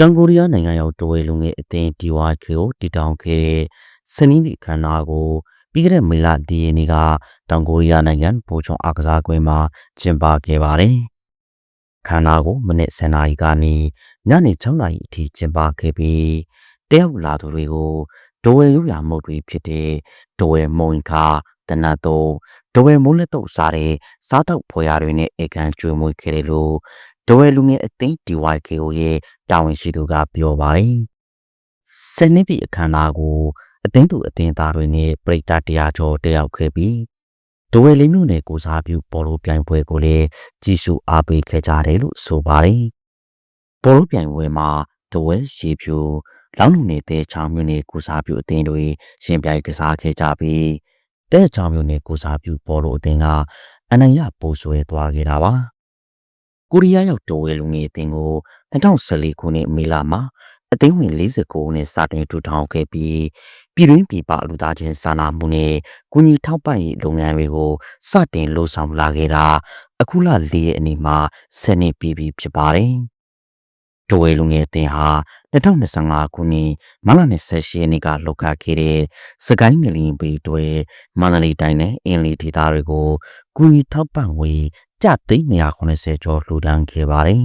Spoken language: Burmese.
တောင်ကိုရီးယားနိုင်ငံရောက်တော်ဝဲလူငယ်အသင်း DYK ကိုတည်ထောင်ခဲ့တဲ့စနေနေ့ခန္ဓာကိုပြီးခဲ့တဲ့မေလ၄ရက်နေ့ကတောင်ကိုရီးယားနိုင်ငံပိုချုံအားကစားကွင်းမှာကျင်းပခဲ့ပါတယ်။ခန္ဓာကိုမနေ့10နာရီကနေညနေ6နာရီအထိကျင်းပခဲ့ပြီးတယောက်လာသူတွေကိုဒိုဝဲရုပ်ရမုတ်တွေဖြစ်တဲ့ဒိုဝဲမုံခါတနတ်တော့ဒိုဝဲမိုးလက်တော့စားတဲ့စားတော့ဖွေရတွေနဲ့အေကန်ကျွေးမွေးခဲ့တယ်လို့ ဒိုဝဲလူငယ်အသင်း DYKO ရဲ့တာဝန်ရှိသူကပြောပါတယ်။စနေပြည်အခမ်းအနားကိုအသင်းသူအသင်းသားတွေနဲ့ပြည်တာတရားကျော်တက်ရောက်ခဲ့ပြီးဒိုဝဲလေးမျိုးနဲ့ကိုစားပြုဘောလုံးပြိုင်ပွဲကိုလည်းကြီးစုအားပေးခဲ့ကြတယ်လို့ဆိုပါတယ်။ဘောလုံးပြိုင်ပွဲမှာဒိုဝဲရေဖြူလောင်းလူနေတဲ့ချောင်းမျိုးနဲ့ကိုစားပြုအသင်းတွေရှင်ပြိုင်ကစားခဲ့ကြပြီးတဲ့ချောင်းမျိုးနဲ့ကိုစားပြုဘောလုံးအသင်းကအနိုင်ရပိုးဆွဲသွားခဲ့တာပါ။ ကိုရီးယားရောက်တော်ဝဲလူငယ်အသင်းကို2014ခုနှစ်မေလမှာအသင်းဝင်49နဲ့စတင်ထူထောင်ခဲ့ပြီးပြည်တွင်းပြည်ပလူသားချင်းစာနာမှုနဲ့ကုညီထောက်ပံ့ရေးလုပ်ငန်းတွေကိုစတင်လှုပ်ဆောင်လာခဲ့တာအခုလ၄ရက်အနည်းမှာ10နှစ်ပြည့်ပြီဖြစ်ပါတယ်။ တော်ဝဲလူငယ်အသင်းဟာ2025ခုနှစ်မလ28ရက်နေ့ကလောက်ခခဲ့တဲ့စကိုင်းငလင်ပေတွေမန္တလေးတိုင်းနဲ့အင်းလီဒေသတွေကိုကုညီထောက်ပံ့ဝေးကျသိန်း280ကျော်လှူဒန်းခဲ့ပါတယ်